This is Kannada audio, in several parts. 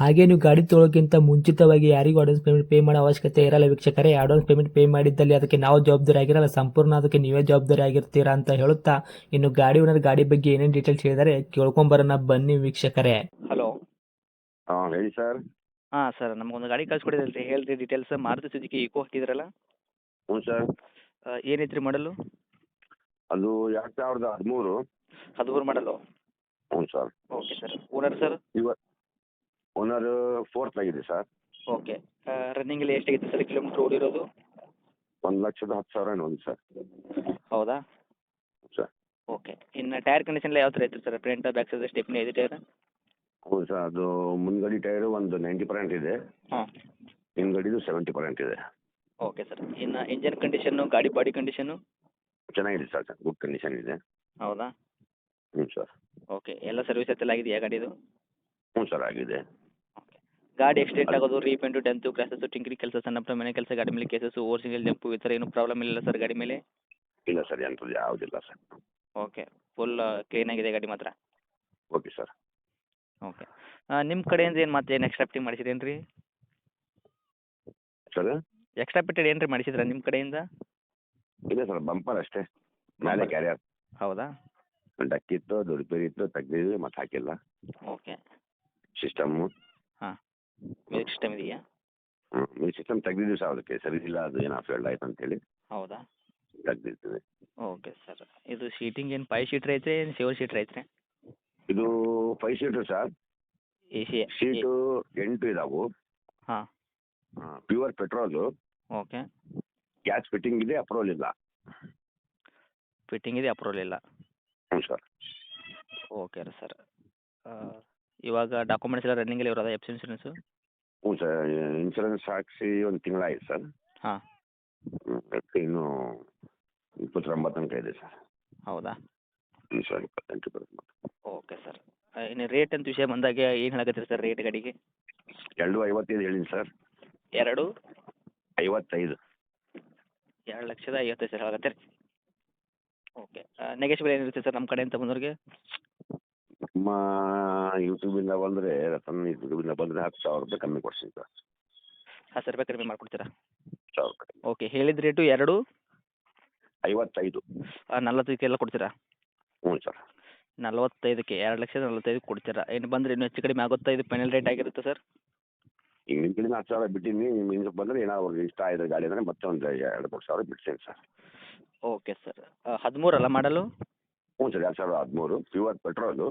ಹಾಗೆ ನೀವು ಗಾಡಿ ತೊಳೋಕ್ಕಿಂತ ಮುಂಚಿತವಾಗಿ ಯಾರಿಗೂ ಅಡ್ವಾನ್ಸ್ ಪೇಮೆಂಟ್ ಪೇ ಮಾಡೋ ಅವಶ್ಯಕತೆ ಇರಲ್ಲ ವೀಕ್ಷಕರೇ. ಅಡ್ವಾನ್ಸ್ ಪೇಮೆಂಟ್ ಪೇ ಮಾಡಿದ್ದಲ್ಲಿ ಅದಕ್ಕೆ ನಾವು ಜವಾಬ್ದಾರಿ ಆಗಿರಲ್ಲ. ಸಂಪೂರ್ಣ ಅದಕ್ಕೆ ನೀವೇ ಜವಾಬ್ದಾರಿ ಆಗಿರ್ತೀರಾ ಅಂತ ಹೇಳುತ್ತಾ ಇನ್ನು ಗಾಡಿ ಓನರ್ ಗಾಡಿ ಬಗ್ಗೆ ಏನೇನು ಡೀಟೇಲ್ಸ್ ಹೇಳಿದರೆ ಕೇಳ್ಕೊಂಬರೋಣ ಬನ್ನಿ ವೀಕ್ಷಕರೇ. ಹಲೋ ಹಾಂ ಹೇಳಿ ಸರ್ ಹಾಂ ಸರ್ ನಮಗೊಂದು ಗಾಡಿ ಕಳ್ಸಿಕೊಡಿದ್ರಿ ಹೇಳ್ರಿ ಡೀಟೇಲ್ಸ್ ಮಾರುತಿ ಸುಜುಕಿ ಈಕೋ ಹಾಕಿದ್ರಲ್ಲ? ಹ್ಞೂ ಸರ್ ಏನೈತ್ರಿ ಮಾಡಲು ಅದು ಎರಡು ಸಾವಿರದ ಹದಿಮೂರು. ಹದಿಮೂರು ಮಾಡಲು ಹ್ಞೂ sir okay sir owner sir owner fourth ಆಗಿದೆ ಸರ್ ಓಕೆ ರನ್ನಿಂಗಲ್ಲಿ ಎಷ್ಟಾಗಿತ್ತು ಸರ್ ಕಿಲೋಮೀಟರ್ ಓಡಿರೋದು? ಒಂದು ಲಕ್ಷದ ಹತ್ತು ಸಾವಿರ ಏನೋ ಒಂದು ಸರ್ ಹೌದಾ? ಸರ್ ಓಕೆ ಇನ್ನು ಟೈರ್ ಕಂಡೀಷನ್ ಯಾವ ಥರ ಇತ್ತು sir front back side stepney ಇದೆ ಟೈರ್ ಹೌದು ಸರ್ ಅದು ಮುಂದ್ಗಡೆ ಟೈರ್ ಒಂದು ನೈಂಟಿ ಪರ್ಸೆಂಟ್ ಇದೆ. ಹಾಂ. ಹಿಂದ್ಗಡಿದು ಸೆವೆಂಟಿ ಪರ್ಸೆಂಟ್ ಇದೆ. ಓಕೆ ಸರ್ ಇನ್ನು ಇಂಜಿನ್ ಕಂಡೀಷನ್ನು ಗಾಡಿ ಬಾಡಿ ಕಂಡೀಷನ್ನು ಚೆನ್ನಾಗಿದೆ ಸರ್ ಗುಡ್ ಕಂಡೀಷನ್ ಇದೆ. ಹೌದಾ? ಹ್ಞೂ ಸರ್ ಓಕೆ ಎಲ್ಲ ಸರ್ವಿಸ್ ಎಲ್ಲ ಆಗಿದೆಯಾ ಗಾಡಿದು? ಹ್ಞೂ ಸರ್ ಆಗಿದೆ. ಗಾಡಿ ಎಕ್ಸ್ಟೆಂಟ್ ಆಗೋದು ರೀಪೇಂಟು ಡೆಂತು ಕ್ಲಾಸಸ್ ಟಿಂಕ್ರಿ ಕೆಲಸ ಸಣ್ಣ ಪುಟ್ಟ ಮನೆ ಕೆಲಸ ಗಾಡಿ ಮೇಲೆ ಕೇಸಸ್ಸು ಓವರ್ ಸಿಂಗಲ್ ಜಂಪು ಈ ಥರ ಏನು ಪ್ರಾಬ್ಲಮ್ ಇಲ್ಲ ಸರ್ ಗಾಡಿ ಮೇಲೆ? ಇಲ್ಲ ಸರ್ ಎಂಥದ್ದು ಯಾವುದಿಲ್ಲ ಸರ್ ಓಕೆ ಫುಲ್ ಕ್ಲೀನ್ ಆಗಿದೆ ಗಾಡಿ ಮಾತ್ರ? ಓಕೆ ಸರ್ ಓಕೆ ನಿಮ್ಮ ಕಡೆಯಿಂದ ಏನು ಮತ್ತೆ ಏನು ಎಕ್ಸ್ಟ್ರಾ ಫಿಟ್ಟಿಂಗ್ ಮಾಡಿಸಿರೇನು ರೀ ಸರ್ ಎಕ್ಸ್ಟ್ರಾ ಫಿಟ್ಟೆಡ್ ಏನು ರೀ ಮಾಡಿಸಿದ್ರ ನಿಮ್ಮ ಕಡೆಯಿಂದ? ಇಲ್ಲ ಸರ್ ಬಂಪರ್ ಅಷ್ಟೇ. ಮ್ಯಾಲೆ ಕ್ಯಾರಿಯರ್ ಹೌದಾ? ಡಕ್ಕಿತ್ತು ಅದು ರಿಪೇರಿ ಇತ್ತು ತೆಗ್ದಿದ್ವಿ ಮತ್ತೆ ಹಾಕಿಲ್ಲ. ಓಕೆ ಸಿಸ್ಟಮ್ಮು ಮ್ಯೂಸಿಕ್ ಸಿಸ್ಟಮ್ ಇದೆಯಾ? ಹ್ಞೂ ಸಿಸ್ಟಮ್ ತೆಗ್ದಿದ್ದೀವಿ ಸರ್ ಅದಕ್ಕೆ ಸರಿ ಇಲ್ಲ ಅದು ಏನೋ ಅಫೆಲ್ಡ್ ಆಯ್ತು ಅಂತೇಳಿ. ಹೌದಾ? ತೆಗ್ದಿರ್ತೀವಿ. ಓಕೆ ಸರ್ ಇದು ಸೀಟಿಂಗ್ ಏನು ಫೈವ್ ಸೀಟ್ರ್ ಐತ್ರಿ ಏನು ಸೆವೆನ್ ಸೀಟ್ರ್ ಐತ್ರಿ? ಇದು five seater sir A C seat ಎಂಟು ಇದಾವು. ಹಾಂ. Pure petrol okay. Gas fitting ಇದೆ ಅಪ್ರೂವಲ್ ಇಲ್ಲ. ಫಿಟ್ಟಿಂಗ್ ಇದೆ ಅಪ್ರೂವಲ್ ಇಲ್ಲ. ಹ್ಞೂ ಸರ್ ಓಕೆ ರೀ ಸರ್ ಇವಾಗ ಡಾಕ್ಯುಮೆಂಟ್ಸ್ ಎಲ್ಲ ರನ್ನಿಂಗಲ್ಲಿ ಇರೋದಾ ಎಫ್ ಇನ್ಸೂರೆನ್ಸು ಹ್ಞೂ ಸರ್ ಇನ್ಸೂರೆನ್ಸ್ ಹಾಕ್ಸಿ ಒಂದು ತಿಂಗಳಾಯ್ತು ಸರ್ ಹಾಂ. ಇನ್ನೂ ಇಪ್ಪತ್ತೊಂಬತ್ತು ತನಕ ಇದೆ ಸರ್ ಹೌದಾ? ಹ್ಞೂ ಸರ್ ಇಪ್ಪತ್ತೆಂಟು ಇಪ್ಪತ್ತೊಂಬತ್ತು ಓಕೆ ಸರ್ ಇನ್ನು ರೇಟ್ ಅಂತ ವಿಷಯ ಬಂದಾಗ ಏನು ಹೇಳಕತ್ತೀರಿ ಸರ್ ರೇಟ್ ಗಾಡಿಗೆ? ಎರಡು ಐವತ್ತೈದು ಹೇಳಿನಿ ಸರ್ ಎರಡು? ಐವತ್ತೈದು. ಎರಡು ಲಕ್ಷದ ಐವತ್ತೈದು ಸಾವಿರ ಆಗತ್ತೆ ಓಕೆ ನೆಗೆಶ್ಬಲ್ ಏನಿರುತ್ತೆ ಸರ್ ನಮ್ಮ ಕಡೆಯಿಂದ ಬಂದವ್ರಿಗೆ? ನಮ್ಮ ಯೂಟ್ಯೂಬಿಂದ ಬಂದರೆ ರತನ್ ಯೂಟ್ಯೂಬಿಂದ ಬಂದರೆ ಹತ್ತು ಸಾವಿರ ರೂಪಾಯಿ ಕಮ್ಮಿ ಕೊಡ್ತೀನಿ ಸರ್. ಹತ್ತು ಸಾವಿರ ರೂಪಾಯಿ ಕಡಿಮೆ ಮಾಡ್ಕೊಡ್ತೀರಾ? ಸಾವಿರ ರೂಪಾಯಿ ಓಕೆ ಹೇಳಿದ ರೇಟು ಎರಡು? ಐವತ್ತೈದು. ನಲ್ವತ್ತೈದಕ್ಕೆ ಎಲ್ಲ ಕೊಡ್ತೀರಾ? ಹ್ಞೂ ಸರ್. ನಲ್ವತ್ತೈದಕ್ಕೆ ಎರಡು ಲಕ್ಷದ ನಲ್ವತ್ತೈದು ಕೊಡ್ತೀರಾ? ಏನು ಬಂದ್ರೆ ಇನ್ನು ಹೆಚ್ಚು ಕಡಿಮೆ ಆಗುತ್ತಾ? ಇದು ಫೈನಲ್ ರೇಟ್ ಆಗಿರುತ್ತೆ ಸರ್? ಈಗ ನಿಮ್ಮ ಕಡೆಯಿಂದ ಹತ್ತು ಸಾವಿರ ಬಿಟ್ಟಿನಿ ನಿಮ್ಮ ಹಿಂಗೆ ಬಂದರೆ ಏನಾದ್ರು ಇಷ್ಟ ಆಯ್ತು ಗಾಡಿ ಅಂದರೆ ಮತ್ತೆ ಒಂದು ಎರಡು ಮೂರು ಸಾವಿರ ಬಿಡ್ತೀನಿ ಸರ್. Okay sir. ಹದಿಮೂರಲ್ಲ ಮಾಡಲು? ಹ್ಞೂ ಸರ್ ಎರಡು ಸಾವಿರದ ಹದಿಮೂರು. ಪ್ಯೂರ್ ಪೆಟ್ರೋಲು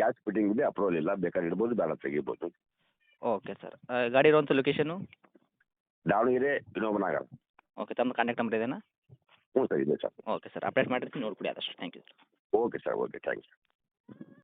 ಗ್ಯಾಸ್ ಫಿಟ್ಟಿಂಗ್ ಇದೆ ಅಪ್ರೂವಲ್ ಇಲ್ಲ. ಬೇಕಾದ್ರೆ ಇಡ್ಬೋದು ಬೇಡ ತೆಗಿಬೋದು. ಓಕೆ ಸರ್ ಗಾಡಿ ಇರುವಂಥ ಲೊಕೇಶನು ದಾವಣಗೆರೆ ವಿನೋಬನಗರ. ಓಕೆ ತಮ್ಮ ಕಾಂಟ್ಯಾಕ್ಟ್ ನಂಬರ್ ಇದೆನಾ? ಹ್ಞೂ ಸರ್ ಇದೆ ಸರ್. ಓಕೆ ಸರ್ ಅಪ್ಡೇಟ್ ಮಾಡಿರ್ತೀನಿ ನೋಡ್ಕೊಡಿ ಆದಷ್ಟು. Thank you okay sir okay thank you